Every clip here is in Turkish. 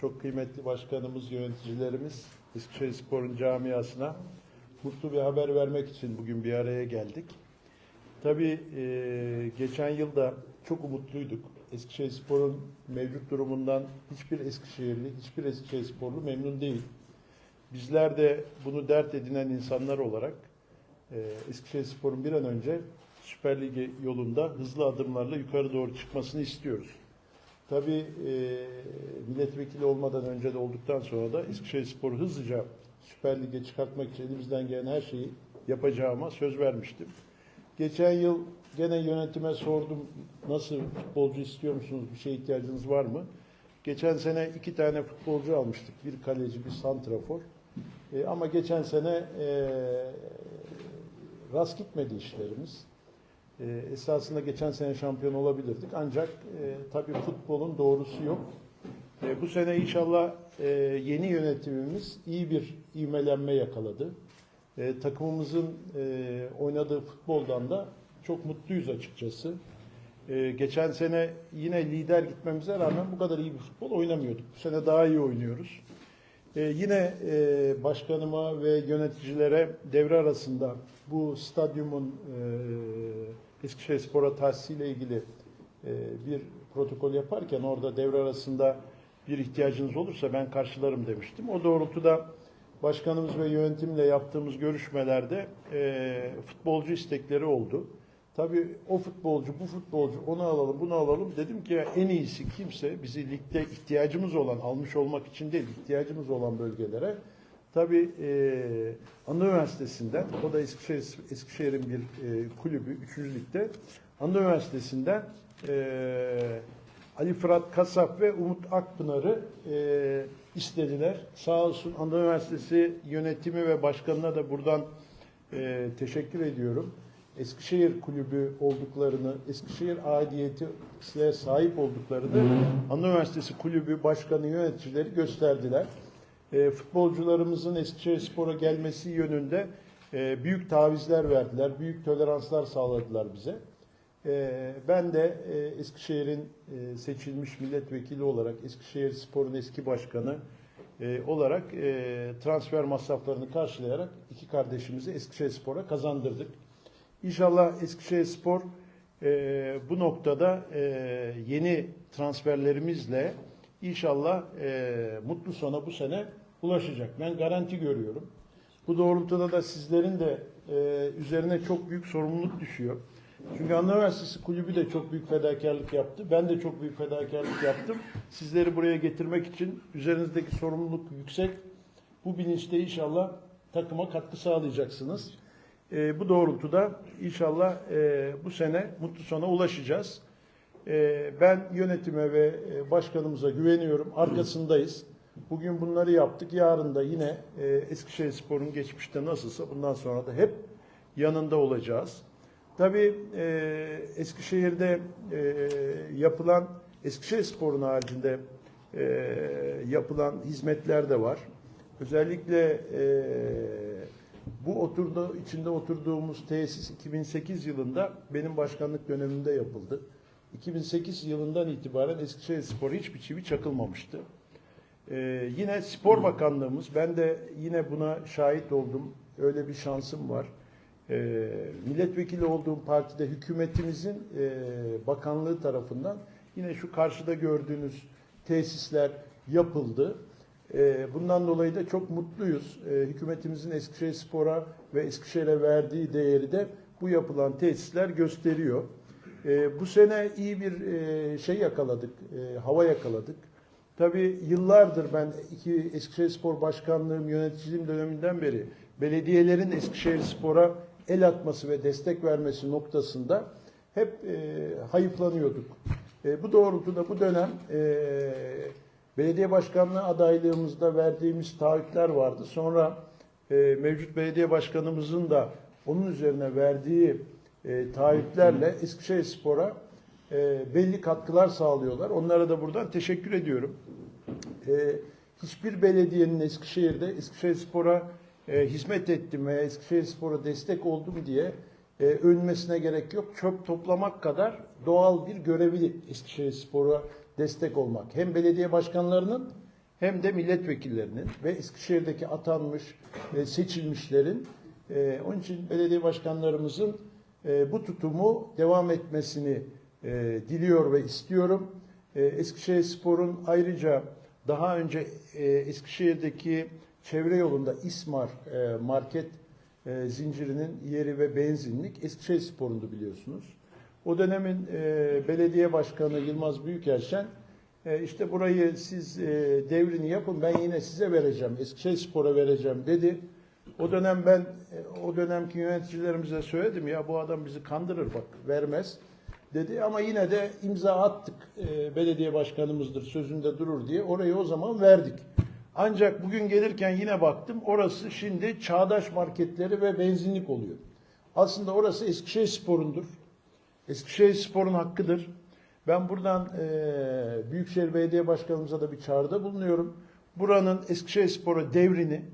çok kıymetli başkanımız, yöneticilerimiz Eskişehir Spor'un camiasına mutlu bir haber vermek için bugün bir araya geldik. Tabii e, geçen yılda çok umutluyduk. Eskişehir Spor'un mevcut durumundan hiçbir Eskişehirli, hiçbir Eskişehir Sporlu memnun değil. Bizler de bunu dert edinen insanlar olarak e, Eskişehir Spor'un bir an önce Süper Lig yolunda hızlı adımlarla yukarı doğru çıkmasını istiyoruz. Tabii e, milletvekili olmadan önce de olduktan sonra da Eskişehir Spor'u hızlıca Süper Lig'e çıkartmak için elimizden gelen her şeyi yapacağıma söz vermiştim. Geçen yıl gene yönetime sordum nasıl futbolcu istiyor musunuz, bir şeye ihtiyacınız var mı? Geçen sene iki tane futbolcu almıştık. Bir kaleci, bir santrafor. E, ama geçen sene e, rast gitmedi işlerimiz. E, esasında geçen sene şampiyon olabilirdik. Ancak e, tabii futbolun doğrusu yok. E, bu sene inşallah e, yeni yönetimimiz iyi bir ivmelenme yakaladı. E, takımımızın e, oynadığı futboldan da çok mutluyuz açıkçası. E, geçen sene yine lider gitmemize rağmen bu kadar iyi bir futbol oynamıyorduk. Bu sene daha iyi oynuyoruz. E, yine e, başkanıma ve yöneticilere devre arasında bu stadyumun e, Eskişehirspor'a tahsisiyle ilgili e, bir protokol yaparken orada devre arasında bir ihtiyacınız olursa ben karşılarım demiştim. O doğrultuda başkanımız ve yönetimle yaptığımız görüşmelerde e, futbolcu istekleri oldu. Tabii o futbolcu, bu futbolcu, onu alalım, bunu alalım. Dedim ki en iyisi kimse bizi ligde ihtiyacımız olan, almış olmak için değil, ihtiyacımız olan bölgelere Tabii e, Anadolu Üniversitesi'nden, o da Eskişehir, Eskişehir'in bir e, kulübü, 3. ligde. Anadolu Üniversitesi'nden e, Ali Fırat Kasap ve Umut Akpınar'ı e, istediler. Sağ olsun Anadolu Üniversitesi yönetimi ve başkanına da buradan e, teşekkür ediyorum. Eskişehir kulübü olduklarını, Eskişehir aidiyetine sahip olduklarını Anadolu Üniversitesi kulübü başkanı yöneticileri gösterdiler. E, futbolcularımızın Eskişehir Spor'a gelmesi yönünde e, büyük tavizler verdiler, büyük toleranslar sağladılar bize. E, ben de e, Eskişehir'in e, seçilmiş milletvekili olarak, Eskişehir Spor'un eski başkanı e, olarak e, transfer masraflarını karşılayarak iki kardeşimizi Eskişehir Spor'a kazandırdık. İnşallah Eskişehir Spor e, bu noktada e, yeni transferlerimizle inşallah e, mutlu sona bu sene ulaşacak. Ben garanti görüyorum. Bu doğrultuda da sizlerin de e, üzerine çok büyük sorumluluk düşüyor. Çünkü Anadolu Üniversitesi Kulübü de çok büyük fedakarlık yaptı. Ben de çok büyük fedakarlık yaptım. Sizleri buraya getirmek için üzerinizdeki sorumluluk yüksek. Bu bilinçte inşallah takıma katkı sağlayacaksınız. E, bu doğrultuda inşallah e, bu sene mutlu sona ulaşacağız. E, ben yönetime ve e, başkanımıza güveniyorum. Arkasındayız. Bugün bunları yaptık. Yarın da yine e, Eskişehir Spor'un geçmişte nasılsa bundan sonra da hep yanında olacağız. Tabii e, Eskişehir'de e, yapılan Eskişehir Spor'un haricinde e, yapılan hizmetler de var. Özellikle e, bu oturdu içinde oturduğumuz tesis 2008 yılında benim başkanlık dönemimde yapıldı. 2008 yılından itibaren Eskişehir Spor hiçbir çivi çakılmamıştı. Ee, yine Spor Bakanlığımız, ben de yine buna şahit oldum. Öyle bir şansım var. Ee, milletvekili olduğum partide hükümetimizin e, bakanlığı tarafından yine şu karşıda gördüğünüz tesisler yapıldı. Ee, bundan dolayı da çok mutluyuz. Ee, hükümetimizin Eskişehir Spor'a ve Eskişehir'e verdiği değeri de bu yapılan tesisler gösteriyor. Ee, bu sene iyi bir e, şey yakaladık, e, hava yakaladık. Tabii yıllardır ben iki Eskişehir Spor Başkanlığım, yöneticiliğim döneminden beri belediyelerin Eskişehir Spor'a el atması ve destek vermesi noktasında hep e, hayıflanıyorduk. E, bu doğrultuda bu dönem e, belediye başkanlığı adaylığımızda verdiğimiz taahhütler vardı. Sonra e, mevcut belediye başkanımızın da onun üzerine verdiği e, taahhütlerle Eskişehir Spor'a e, belli katkılar sağlıyorlar. Onlara da buradan teşekkür ediyorum. E, hiçbir belediyenin Eskişehir'de Eskişehir Spor'a e, hizmet ettim veya Eskişehir Spor'a destek oldum diye e, övünmesine gerek yok. Çöp toplamak kadar doğal bir görevi Eskişehir Spor'a destek olmak. Hem belediye başkanlarının hem de milletvekillerinin ve Eskişehir'deki atanmış e, seçilmişlerin e, onun için belediye başkanlarımızın e, bu tutumu devam etmesini e, diliyor ve istiyorum. E, Eskişehir Spor'un ayrıca daha önce e, Eskişehir'deki çevre yolunda İsmar e, market e, zincirinin yeri ve benzinlik Eskişehir Spor'undu biliyorsunuz. O dönemin e, belediye başkanı Yılmaz Büyükerşen e, işte burayı siz e, devrini yapın ben yine size vereceğim, Eskişehir Spor'a vereceğim dedi. O dönem ben e, o dönemki yöneticilerimize söyledim ya bu adam bizi kandırır bak vermez dedi ama yine de imza attık e, belediye başkanımızdır sözünde durur diye orayı o zaman verdik. Ancak bugün gelirken yine baktım orası şimdi çağdaş marketleri ve benzinlik oluyor. Aslında orası Eskişehir Spor'undur. Eskişehir Spor'un hakkıdır. Ben buradan e, Büyükşehir Belediye Başkanımıza da bir çağrıda bulunuyorum. Buranın Eskişehir Spor'a devrini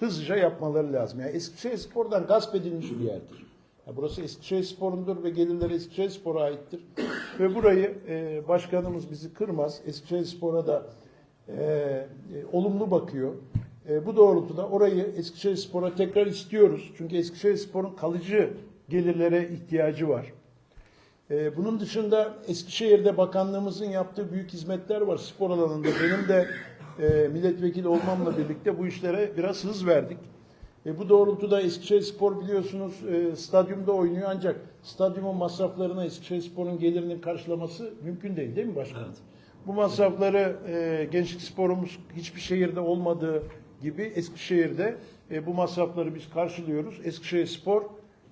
hızlıca yapmaları lazım. Yani Eskişehir Spor'dan gasp edilmiş bir yerdir. Burası Eskişehir Spor'undur ve gelirleri Eskişehir Spor'a aittir. ve burayı e, başkanımız bizi kırmaz. Eskişehir Spor'a da e, e, olumlu bakıyor. E, bu doğrultuda orayı Eskişehir Spor'a tekrar istiyoruz. Çünkü Eskişehir Spor'un kalıcı gelirlere ihtiyacı var. Ee, bunun dışında Eskişehir'de bakanlığımızın yaptığı büyük hizmetler var spor alanında. Benim de e, milletvekili olmamla birlikte bu işlere biraz hız verdik. E, bu doğrultuda Eskişehir Spor biliyorsunuz e, stadyumda oynuyor ancak stadyumun masraflarına Eskişehir Spor'un gelirinin karşılaması mümkün değil değil mi başkanım? Evet. Bu masrafları e, gençlik sporumuz hiçbir şehirde olmadığı gibi Eskişehir'de e, bu masrafları biz karşılıyoruz. Eskişehir Spor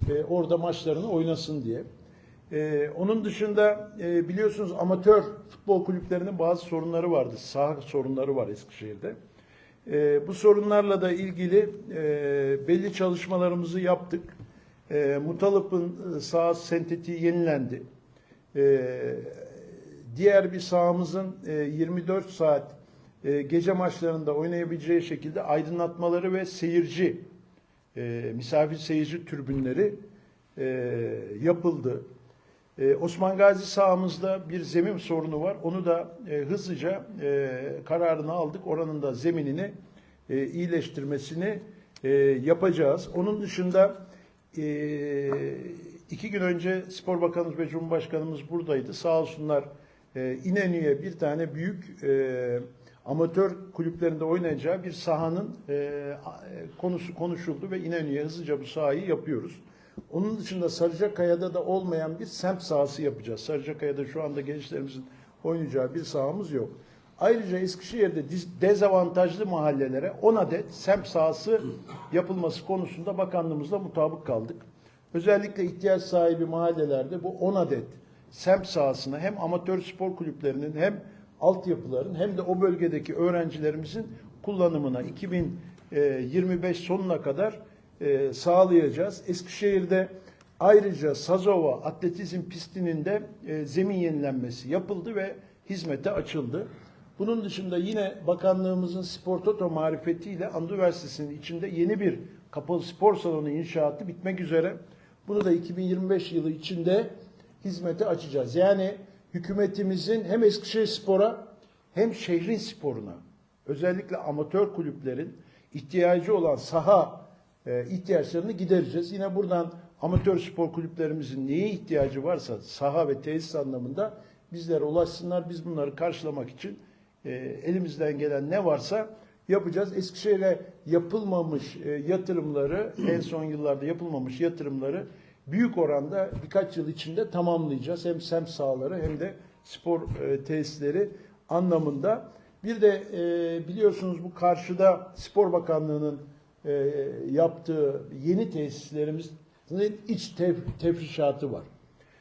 e, orada maçlarını oynasın diye. Ee, onun dışında e, biliyorsunuz amatör futbol kulüplerinin bazı sorunları vardı. Saha sorunları var Eskişehir'de. Ee, bu sorunlarla da ilgili e, belli çalışmalarımızı yaptık. E, Mutalıp'ın e, saha sentetiği yenilendi. E, diğer bir sahamızın e, 24 saat e, gece maçlarında oynayabileceği şekilde aydınlatmaları ve seyirci, e, misafir seyirci türbünleri e, yapıldı. Ee, Osman Gazi sahamızda bir zemin sorunu var. Onu da e, hızlıca e, kararını aldık. Oranın da zeminini e, iyileştirmesini yapacağız. Onun dışında iki gün önce Spor Bakanımız ve Cumhurbaşkanımız buradaydı. Sağ olsunlar İnönü'ye bir tane büyük amatör kulüplerinde oynayacağı bir sahanın konusu konuşuldu ve İnönü'ye hızlıca bu sahayı yapıyoruz. Onun dışında Sarıcakaya'da da olmayan bir semt sahası yapacağız. Sarıcakaya'da şu anda gençlerimizin oynayacağı bir sahamız yok. Ayrıca Eskişehir'de dezavantajlı mahallelere 10 adet semt sahası yapılması konusunda bakanlığımızla mutabık kaldık. Özellikle ihtiyaç sahibi mahallelerde bu 10 adet semt sahasına hem amatör spor kulüplerinin hem altyapıların hem de o bölgedeki öğrencilerimizin kullanımına 2025 sonuna kadar e, sağlayacağız. Eskişehir'de ayrıca Sazova atletizm pistinin de e, zemin yenilenmesi yapıldı ve hizmete açıldı. Bunun dışında yine bakanlığımızın Spor Toto marifetiyle Anadolu Üniversitesi'nin içinde yeni bir kapalı spor salonu inşaatı bitmek üzere. Bunu da 2025 yılı içinde hizmete açacağız. Yani hükümetimizin hem Eskişehir Spor'a hem şehrin sporuna özellikle amatör kulüplerin ihtiyacı olan saha ihtiyaçlarını gidereceğiz. Yine buradan amatör spor kulüplerimizin neye ihtiyacı varsa saha ve tesis anlamında bizlere ulaşsınlar. Biz bunları karşılamak için e, elimizden gelen ne varsa yapacağız. Eskişehir'e yapılmamış e, yatırımları, en son yıllarda yapılmamış yatırımları büyük oranda birkaç yıl içinde tamamlayacağız. Hem semt sahaları hem de spor e, tesisleri anlamında. Bir de e, biliyorsunuz bu karşıda Spor Bakanlığı'nın e, yaptığı yeni tesislerimizin iç tef, tefrişatı var.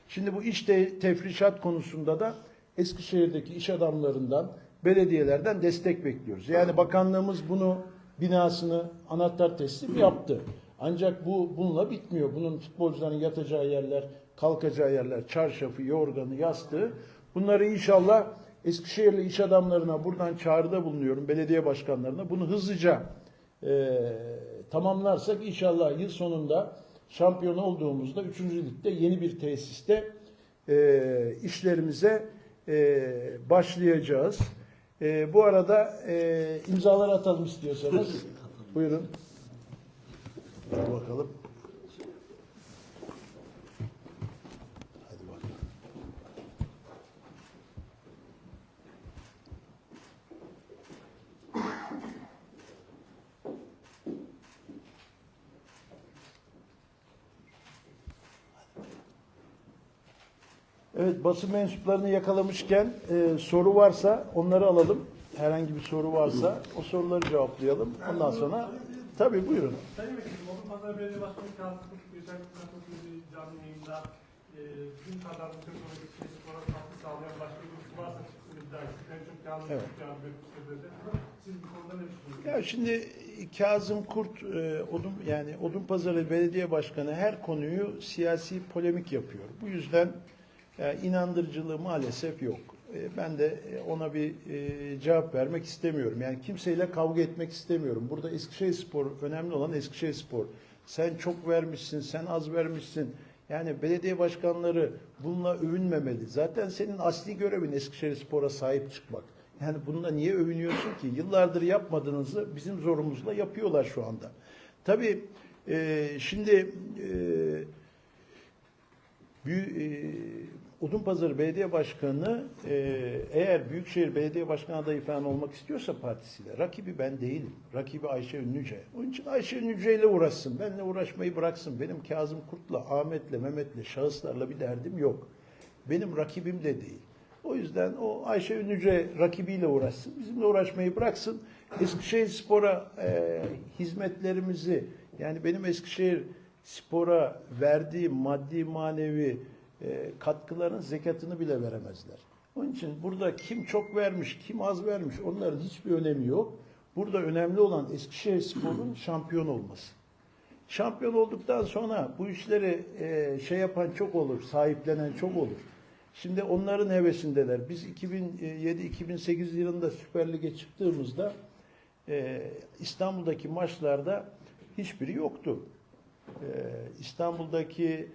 Şimdi bu iç te, tefrişat konusunda da Eskişehir'deki iş adamlarından, belediyelerden destek bekliyoruz. Yani bakanlığımız bunu binasını anahtar teslim yaptı. Ancak bu bununla bitmiyor. Bunun futbolcuların yatacağı yerler, kalkacağı yerler, çarşafı, yorganı, yastığı. Bunları inşallah Eskişehirli iş adamlarına buradan çağrıda bulunuyorum, belediye başkanlarına. Bunu hızlıca e, tamamlarsak inşallah yıl sonunda şampiyon olduğumuzda 3. ligde yeni bir tesiste e, işlerimize e, başlayacağız. E, bu arada e, imzaları atalım istiyorsanız. Buyurun. Bakalım. Evet basın mensuplarını yakalamışken e, soru varsa onları alalım. Herhangi bir soru varsa o soruları cevaplayalım. Ondan sonra tabii buyurun. Sayın Vekilim, Ordu Pazarı Belediye Başkanı Kazım katıldığı bir canlı yayında e, gün kadar bu Türkiye'deki şey spora katkı sağlayan başka birisi varsa çıksın iddia etsin. En çok Kazım Evet. Yardım etmiştir dedi. Siz bu konuda ne düşünüyorsunuz? Ya şimdi Kazım Kurt e, Odun yani Odunpazarı Belediye Başkanı her konuyu siyasi polemik yapıyor. Bu yüzden inandırıcılığı maalesef yok. E, ben de e, ona bir e, cevap vermek istemiyorum. Yani kimseyle kavga etmek istemiyorum. Burada Eskişehirspor önemli olan Eskişehirspor. Sen çok vermişsin, sen az vermişsin. Yani belediye başkanları bununla övünmemeli. Zaten senin asli görevin Eskişehirspor'a sahip çıkmak. Yani bununla niye övünüyorsun ki? Yıllardır yapmadığınızı bizim zorumuzla yapıyorlar şu anda. Tabii e, şimdi e, Büyü, e, Odunpazarı Belediye Başkanı e, eğer Büyükşehir Belediye Başkanı adayı falan olmak istiyorsa partisiyle rakibi ben değilim. Rakibi Ayşe Ünlüce. Onun için Ayşe Ünlüce ile uğraşsın. Benimle uğraşmayı bıraksın. Benim Kazım Kurt'la, Ahmet'le, Mehmet'le, şahıslarla bir derdim yok. Benim rakibim de değil. O yüzden o Ayşe Ünlüce rakibiyle uğraşsın. Bizimle uğraşmayı bıraksın. Eskişehir Spor'a e, hizmetlerimizi yani benim Eskişehir Spor'a verdiği maddi manevi e, katkıların zekatını bile veremezler. Onun için burada kim çok vermiş, kim az vermiş onların hiçbir önemi yok. Burada önemli olan Eskişehir Spor'un şampiyon olması. Şampiyon olduktan sonra bu işleri e, şey yapan çok olur, sahiplenen çok olur. Şimdi onların hevesindeler. Biz 2007-2008 yılında Süper Lig'e çıktığımızda e, İstanbul'daki maçlarda hiçbiri yoktu. E, İstanbul'daki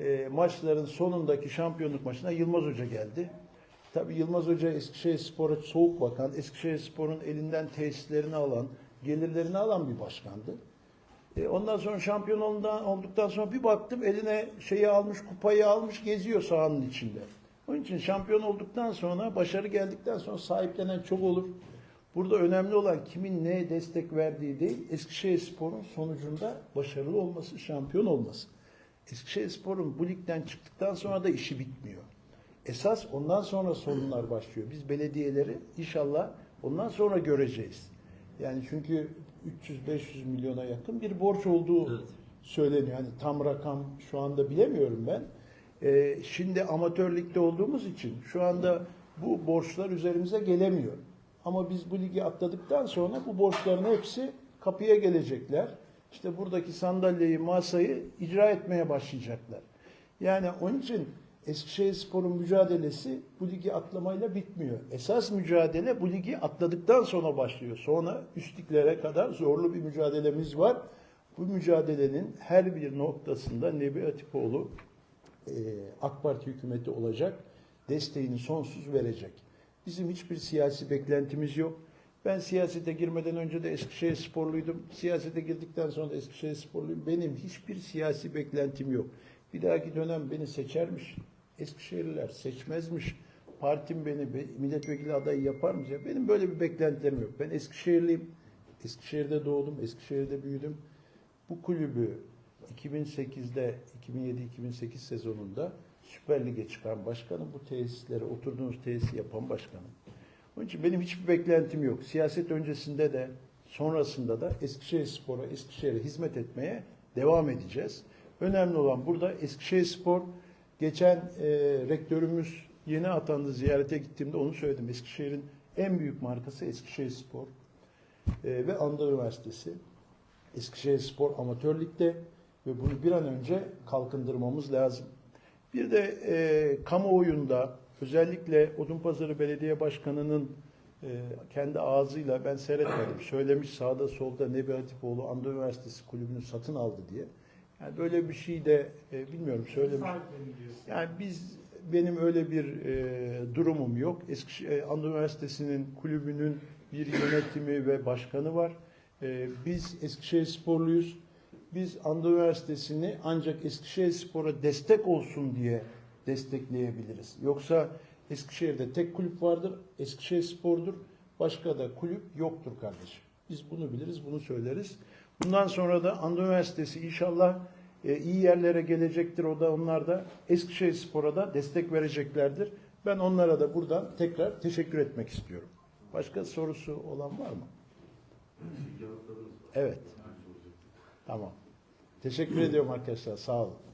e, maçların sonundaki şampiyonluk maçına Yılmaz Hoca geldi. Tabii Yılmaz Hoca Eskişehir Spor'a soğuk bakan, Eskişehir Spor'un elinden tesislerini alan, gelirlerini alan bir başkandı. E, ondan sonra şampiyon olduktan, sonra bir baktım eline şeyi almış, kupayı almış, geziyor sahanın içinde. Onun için şampiyon olduktan sonra, başarı geldikten sonra sahiplenen çok olur. Burada önemli olan kimin neye destek verdiği değil, Eskişehir Spor'un sonucunda başarılı olması, şampiyon olması. Eskişehir Spor'un bu ligden çıktıktan sonra da işi bitmiyor. Esas ondan sonra sorunlar başlıyor. Biz belediyeleri inşallah ondan sonra göreceğiz. Yani çünkü 300-500 milyona yakın bir borç olduğu söyleniyor. Yani tam rakam şu anda bilemiyorum ben. Ee, şimdi amatör ligde olduğumuz için şu anda bu borçlar üzerimize gelemiyor. Ama biz bu ligi atladıktan sonra bu borçların hepsi kapıya gelecekler. İşte buradaki sandalyeyi, masayı icra etmeye başlayacaklar. Yani onun için Eskişehir Spor'un mücadelesi bu ligi atlamayla bitmiyor. Esas mücadele bu ligi atladıktan sonra başlıyor. Sonra üstlüklere kadar zorlu bir mücadelemiz var. Bu mücadelenin her bir noktasında Nebi Atipoğlu e, AK Parti hükümeti olacak. Desteğini sonsuz verecek. Bizim hiçbir siyasi beklentimiz yok. Ben siyasete girmeden önce de Eskişehir sporluydum. Siyasete girdikten sonra da Eskişehir sporluyum. Benim hiçbir siyasi beklentim yok. Bir dahaki dönem beni seçermiş. Eskişehirliler seçmezmiş. Partim beni be- milletvekili adayı yapar mı? Benim böyle bir beklentilerim yok. Ben Eskişehirliyim. Eskişehir'de doğdum. Eskişehir'de büyüdüm. Bu kulübü 2008'de 2007-2008 sezonunda Süper Lig'e çıkan başkanım. Bu tesislere oturduğunuz tesisi yapan başkanım. Onun için benim hiçbir beklentim yok. Siyaset öncesinde de sonrasında da Eskişehir Spor'a, Eskişehir'e hizmet etmeye devam edeceğiz. Önemli olan burada Eskişehir Spor geçen e, rektörümüz yeni atandı ziyarete gittiğimde onu söyledim. Eskişehir'in en büyük markası Eskişehir Spor e, ve Anda Üniversitesi. Eskişehir Spor Amatör Lig'de ve bunu bir an önce kalkındırmamız lazım. Bir de e, kamuoyunda özellikle Odunpazarı Belediye Başkanı'nın e, kendi ağzıyla ben seyretmedim. Söylemiş sağda solda Nebi Hatipoğlu Anda Üniversitesi kulübünü satın aldı diye. Yani böyle bir şey de e, bilmiyorum söylemiş. Yani biz benim öyle bir e, durumum yok. Eskişehir e, Anadolu Üniversitesi'nin kulübünün bir yönetimi ve başkanı var. E, biz Eskişehir sporluyuz. Biz Anadolu Üniversitesi'ni ancak Eskişehir Spor'a destek olsun diye destekleyebiliriz. Yoksa Eskişehir'de tek kulüp vardır. Eskişehir Spor'dur. Başka da kulüp yoktur kardeşim. Biz bunu biliriz, bunu söyleriz. Bundan sonra da Anadolu Üniversitesi inşallah e, iyi yerlere gelecektir. O da onlar da Eskişehir Spor'a da destek vereceklerdir. Ben onlara da buradan tekrar teşekkür etmek istiyorum. Başka sorusu olan var mı? Evet. Tamam. Teşekkür ediyorum arkadaşlar. Sağ olun.